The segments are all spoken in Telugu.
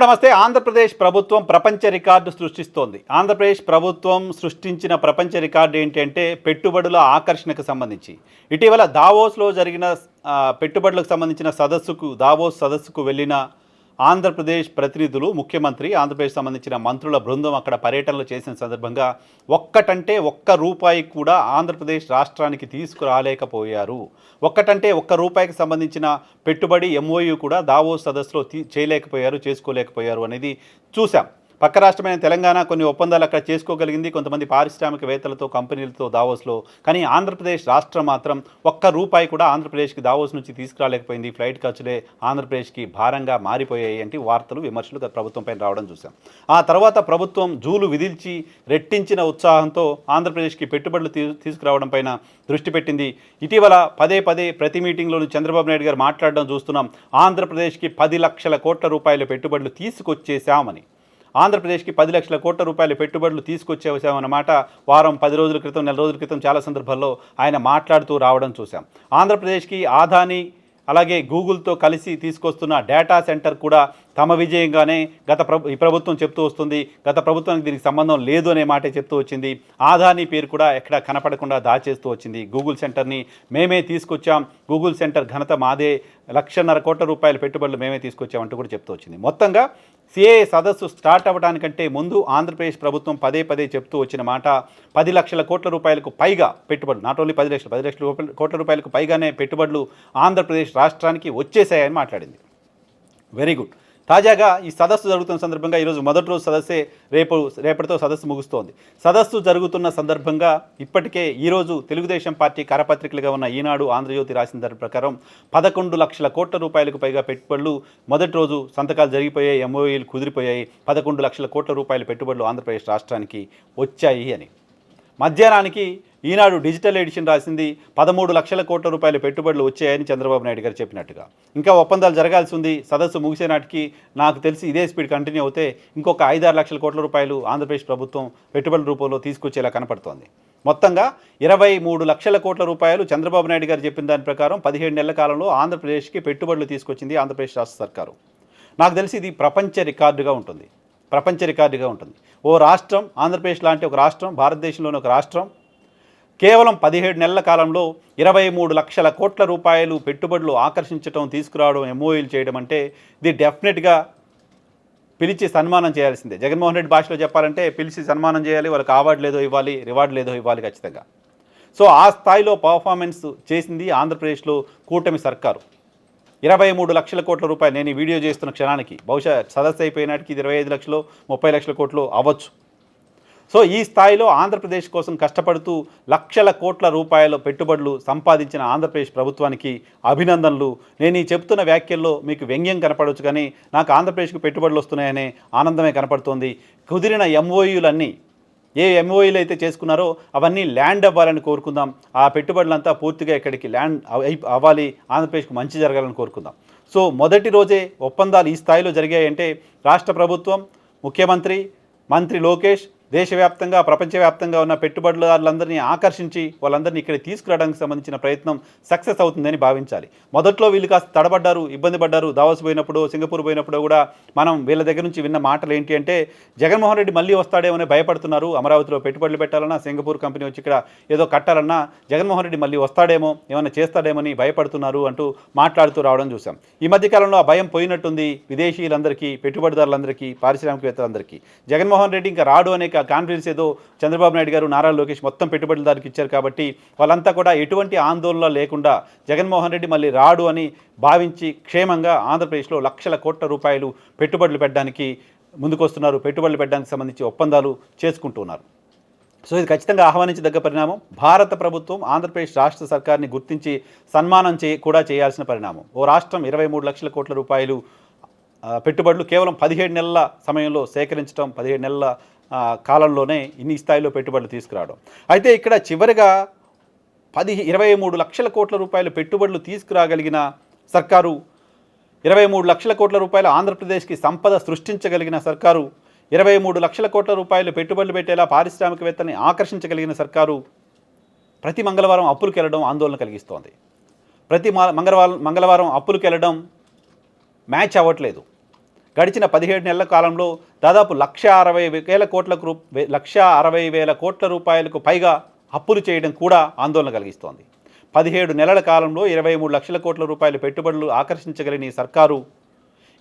నమస్తే ఆంధ్రప్రదేశ్ ప్రభుత్వం ప్రపంచ రికార్డు సృష్టిస్తోంది. ఆంధ్రప్రదేశ్ ప్రభుత్వం సృష్టించిన ప్రపంచ రికార్డు ఏంటంటే పెట్టుబడుల ఆకర్షణకు సంబంధించి. ఇటీవల దావోస్లో జరిగిన పెట్టుబడులకు సంబంధించిన సదస్సుకు దావోస్ సదస్సుకు వెళ్ళిన ఆంధ్రప్రదేశ్ ప్రతినిధులు ముఖ్యమంత్రి ఆంధ్రప్రదేశ్ సంబంధించిన మంత్రుల బృందం అక్కడ పర్యటనలు చేసిన సందర్భంగా ఒక్కటంటే ఒక్క రూపాయి కూడా ఆంధ్రప్రదేశ్ రాష్ట్రానికి తీసుకురాలేకపోయారు. ఒక్కటంటే ఒక్క రూపాయికి సంబంధించిన పెట్టుబడి ఎంఓయూ కూడా దావో సదస్సులో తీ చేయలేకపోయారు చేసుకోలేకపోయారు అనేది చూసాం పక్క రాష్ట్రమైన తెలంగాణ కొన్ని ఒప్పందాలు అక్కడ చేసుకోగలిగింది. కొంతమంది పారిశ్రామికవేత్తలతో కంపెనీలతో దావోస్లో. కానీ ఆంధ్రప్రదేశ్ రాష్ట్రం మాత్రం ఒక్క రూపాయి కూడా ఆంధ్రప్రదేశ్కి దావోస్ నుంచి తీసుకురాలేకపోయింది. ఫ్లైట్ ఖర్చులే ఆంధ్రప్రదేశ్కి భారంగా మారిపోయాయి అంటే వార్తలు విమర్శలు ప్రభుత్వంపై రావడం చూసాం ఆ తర్వాత ప్రభుత్వం జూలు విధిల్చి రెట్టించిన ఉత్సాహంతో ఆంధ్రప్రదేశ్కి పెట్టుబడులు తీసుకురావడం పైన దృష్టి పెట్టింది. ఇటీవల పదే పదే ప్రతి మీటింగ్లోనూ చంద్రబాబు నాయుడు గారు మాట్లాడడం చూస్తున్నాం. ఆంధ్రప్రదేశ్కి పది లక్షల కోట్ల రూపాయల పెట్టుబడులు తీసుకొచ్చేశామని. ఆంధ్రప్రదేశ్కి పది లక్షల కోట్ల రూపాయల పెట్టుబడులు తీసుకొచ్చేసామన్నమాట వారం పది రోజుల క్రితం నెల రోజుల క్రితం చాలా సందర్భాల్లో ఆయన మాట్లాడుతూ రావడం చూశాం. ఆంధ్రప్రదేశ్కి ఆదాని అలాగే గూగుల్తో కలిసి తీసుకొస్తున్న డేటా సెంటర్ కూడా తమ విజయంగానే గత ప్రభు ఈ ప్రభుత్వం చెప్తూ వస్తుంది. గత ప్రభుత్వానికి దీనికి సంబంధం లేదు అనే మాటే చెప్తూ వచ్చింది. ఆదాని పేరు కూడా ఎక్కడ కనపడకుండా దాచేస్తూ వచ్చింది. గూగుల్ సెంటర్ని మేమే తీసుకొచ్చాం. గూగుల్ సెంటర్ ఘనత మాదే. లక్షన్నర కోట్ల రూపాయల పెట్టుబడులు మేమే తీసుకొచ్చామంటూ కూడా చెప్తూ వచ్చింది. మొత్తంగా సిఏ సదస్సు స్టార్ట్ అవ్వడానికంటే ముందు ఆంధ్రప్రదేశ్ ప్రభుత్వం పదే పదే చెప్తూ వచ్చిన మాట పది లక్షల కోట్ల రూపాయలకు పైగా పెట్టుబడులు నాట్ ఓన్లీ పది లక్షలు పది లక్షల కోట్ల రూపాయలకు పైగానే పెట్టుబడులు ఆంధ్రప్రదేశ్ రాష్ట్రానికి వచ్చేసాయని మాట్లాడింది. వెరీ గుడ్ తాజాగా ఈ సదస్సు జరుగుతున్న సందర్భంగా ఈరోజు మొదటి రోజు సదస్సే రేపు రేపటితో సదస్సు ముగుస్తోంది. సదస్సు జరుగుతున్న సందర్భంగా ఇప్పటికే ఈరోజు తెలుగుదేశం పార్టీ కరపత్రికలుగా ఉన్న ఈనాడు ఆంధ్రజ్యోతి రాసిన దాని ప్రకారం పదకొండు లక్షల కోట్ల రూపాయలకు పైగా పెట్టుబడులు మొదటి రోజు సంతకాలు జరిగిపోయాయి ఎంఓఈలు కుదిరిపోయాయి. పదకొండు లక్షల కోట్ల రూపాయల పెట్టుబడులు ఆంధ్రప్రదేశ్ రాష్ట్రానికి వచ్చాయి అని. మధ్యాహ్నానికి ఈనాడు డిజిటల్ ఎడిషన్ రాసింది పదమూడు లక్షల కోట్ల రూపాయల పెట్టుబడులు వచ్చాయని చంద్రబాబు నాయుడు గారు చెప్పినట్టుగా. ఇంకా ఒప్పందాలు జరగాల్సి ఉంది. సదస్సు ముగిసే నాటికి నాకు తెలిసి ఇదే స్పీడ్ కంటిన్యూ అవుతే ఇంకొక ఐదారు లక్షల కోట్ల రూపాయలు ఆంధ్రప్రదేశ్ ప్రభుత్వం పెట్టుబడుల రూపంలో తీసుకొచ్చేలా కనపడుతోంది. మొత్తంగా ఇరవై మూడు లక్షల కోట్ల రూపాయలు చంద్రబాబు నాయుడు గారు చెప్పిన దాని ప్రకారం పదిహేడు నెలల కాలంలో ఆంధ్రప్రదేశ్కి పెట్టుబడులు తీసుకొచ్చింది ఆంధ్రప్రదేశ్ రాష్ట్ర సర్కారు. నాకు తెలిసి ఇది ప్రపంచ రికార్డుగా ఉంటుంది. ప్రపంచ రికార్డుగా ఉంటుంది. ఓ రాష్ట్రం ఆంధ్రప్రదేశ్ లాంటి ఒక రాష్ట్రం భారతదేశంలోని ఒక రాష్ట్రం కేవలం పదిహేడు నెలల కాలంలో ఇరవై మూడు లక్షల కోట్ల రూపాయలు పెట్టుబడులు ఆకర్షించడం తీసుకురావడం ఎంఓఈలు చేయడం అంటే ఇది డెఫినెట్గా పిలిచి సన్మానం చేయాల్సిందే. జగన్మోహన్ రెడ్డి భాషలో చెప్పాలంటే పిలిచి సన్మానం చేయాలి వాళ్ళకి అవార్డు లేదో ఇవ్వాలి రివార్డు లేదో ఇవ్వాలి ఖచ్చితంగా. సో ఆ స్థాయిలో పర్ఫార్మెన్స్ చేసింది ఆంధ్రప్రదేశ్లో కూటమి సర్కారు. ఇరవై మూడు లక్షల కోట్ల రూపాయలు నేను ఈ వీడియో చేస్తున్న క్షణానికి. బహుశా సదస్సు అయిపోయినాటికి ఇది ఇరవై ఐదు లక్షలు ముప్పై లక్షల కోట్లు అవ్వచ్చు. సో ఈ స్థాయిలో ఆంధ్రప్రదేశ్ కోసం కష్టపడుతూ లక్షల కోట్ల రూపాయల పెట్టుబడులు సంపాదించిన ఆంధ్రప్రదేశ్ ప్రభుత్వానికి అభినందనలు. నేను ఈ చెప్తున్న వ్యాఖ్యల్లో మీకు వ్యంగ్యం కనపడవచ్చు కానీ నాకు ఆంధ్రప్రదేశ్కి పెట్టుబడులు వస్తున్నాయనే ఆనందమే కనపడుతోంది. కుదిరిన ఎంఓయూలన్నీ ఏ ఎంఓఈలు అయితే చేసుకున్నారో అవన్నీ ల్యాండ్ అవ్వాలని కోరుకుందాం. ఆ పెట్టుబడులంతా పూర్తిగా ఇక్కడికి ల్యాండ్ అవ్వాలి. ఆంధ్రప్రదేశ్కు మంచి జరగాలని కోరుకుందాం. సో మొదటి రోజే ఒప్పందాలు ఈ స్థాయిలో జరిగాయంటే రాష్ట్ర ప్రభుత్వం ముఖ్యమంత్రి మంత్రి లోకేష్ దేశవ్యాప్తంగా ప్రపంచవ్యాప్తంగా ఉన్న పెట్టుబడుదారులందరినీ ఆకర్షించి వాళ్ళందరినీ ఇక్కడ తీసుకురావడానికి సంబంధించిన ప్రయత్నం సక్సెస్ అవుతుందని భావించాలి. మొదట్లో వీళ్ళు కాస్త తడబడ్డారు ఇబ్బంది పడ్డారు దావోస్ పోయినప్పుడు సింగపూర్ పోయినప్పుడు కూడా మనం వీళ్ళ దగ్గర నుంచి విన్న మాటలు ఏంటి అంటే జగన్మోహన్ రెడ్డి మళ్ళీ వస్తాడేమని భయపడుతున్నారు. అమరావతిలో పెట్టుబడులు పెట్టాలన్నా సింగపూర్ కంపెనీ వచ్చి ఇక్కడ ఏదో కట్టాలన్నా జగన్మోహన్ రెడ్డి మళ్ళీ వస్తాడేమో ఏమైనా చేస్తాడేమని భయపడుతున్నారు అంటూ మాట్లాడుతూ రావడం చూసాం ఈ మధ్యకాలంలో ఆ భయం పోయినట్టుంది విదేశీయులందరికీ పెట్టుబడిదారులందరికీ పారిశ్రామికవేత్తలందరికీ. జగన్మోహన్ రెడ్డి ఇంకా రాడు అనేక ఆ కాన్ఫిడెన్స్ ఏదో చంద్రబాబు నాయుడు గారు నారా లోకేష్ మొత్తం పెట్టుబడిదారికి ఇచ్చారు కాబట్టి వాళ్ళంతా కూడా ఎటువంటి ఆందోళన లేకుండా జగన్మోహన్ రెడ్డి మళ్ళీ రాడు అని భావించి క్షేమంగా ఆంధ్రప్రదేశ్లో లక్షల కోట్ల రూపాయలు పెట్టుబడులు పెట్టడానికి ముందుకొస్తున్నారు. పెట్టుబడులు పెట్టడానికి సంబంధించి ఒప్పందాలు చేసుకుంటున్నారు. సో ఇది ఖచ్చితంగా ఆహ్వానించదగ్గ పరిణామం. భారత ప్రభుత్వం ఆంధ్రప్రదేశ్ రాష్ట్ర సర్కార్ని గుర్తించి సన్మానం చే కూడా చేయాల్సిన పరిణామం. ఓ రాష్ట్రం ఇరవై మూడు లక్షల కోట్ల రూపాయలు పెట్టుబడులు కేవలం పదిహేడు నెలల సమయంలో సేకరించడం పదిహేడు నెలల కాలంలోనే ఇన్ని స్థాయిలో పెట్టుబడులు తీసుకురావడం. అయితే ఇక్కడ చివరిగా పది ఇరవై మూడు లక్షల కోట్ల రూపాయలు పెట్టుబడులు తీసుకురాగలిగిన సర్కారు ఇరవై మూడు లక్షల కోట్ల రూపాయలు ఆంధ్రప్రదేశ్కి సంపద సృష్టించగలిగిన సర్కారు ఇరవై మూడు లక్షల కోట్ల రూపాయలు పెట్టుబడులు పెట్టేలా పారిశ్రామికవేత్తని ఆకర్షించగలిగిన సర్కారు ప్రతి మంగళవారం అప్పులకెళ్ళడం ఆందోళన కలిగిస్తోంది. ప్రతి మంగళవారం మంగళవారం అప్పులకెళ్ళడం మ్యాచ్ అవ్వట్లేదు. గడిచిన పదిహేడు నెలల కాలంలో దాదాపు లక్ష అరవై వేల కోట్ల రూ లక్ష అరవై వేల కోట్ల రూపాయలకు పైగా అప్పులు చేయడం కూడా ఆందోళన కలిగిస్తోంది. పదిహేడు నెలల కాలంలో ఇరవై మూడు లక్షల కోట్ల రూపాయల పెట్టుబడులు ఆకర్షించగలిగిన ఈ సర్కారు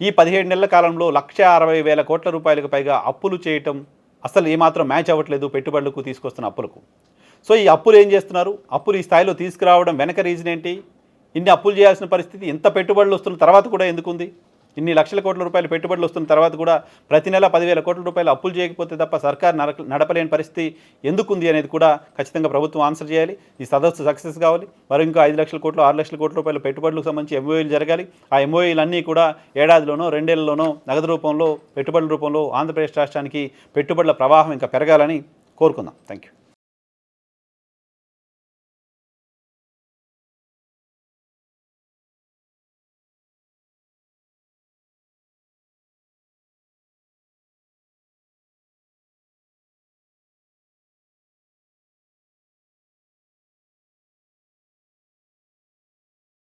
ఈ పదిహేడు నెలల కాలంలో లక్ష అరవై వేల కోట్ల రూపాయలకు పైగా అప్పులు చేయటం అసలు ఏమాత్రం మ్యాచ్ అవ్వట్లేదు పెట్టుబడులకు తీసుకొస్తున్న అప్పులకు. సో ఈ అప్పులు ఏం చేస్తున్నారు? అప్పులు ఈ స్థాయిలో తీసుకురావడం వెనక రీజన్ ఏంటి? ఇన్ని అప్పులు చేయాల్సిన పరిస్థితి ఇంత పెట్టుబడులు వస్తున్న తర్వాత కూడా ఎందుకుంది? ఇన్ని లక్షల కోట్ల రూపాయలు పెట్టుబడులు వస్తున్న తర్వాత కూడా ప్రతి నెల పదివేల కోట్ల రూపాయలు అప్పులు చేయకపోతే తప్ప సర్కార్ నడక నడపలేని పరిస్థితి ఎందుకుంది అనేది కూడా ఖచ్చితంగా ప్రభుత్వం ఆన్సర్ చేయాలి. ఈ సదస్సు సక్సెస్ కావాలి. మరి ఇంకా ఐదు లక్షల కోట్లు ఆరు లక్షల కోట్ల రూపాయల పెట్టుబడులకు సంబంధించి ఎంఓఏలు జరగాలి. ఆ ఎంఓఏలు అన్నీ కూడా ఏడాదిలోనో రెండేళ్ళలోనో నగదు రూపంలో పెట్టుబడుల రూపంలో ఆంధ్రప్రదేశ్ రాష్ట్రానికి పెట్టుబడుల ప్రవాహం ఇంకా పెరగాలని కోరుకుందాం. Thank you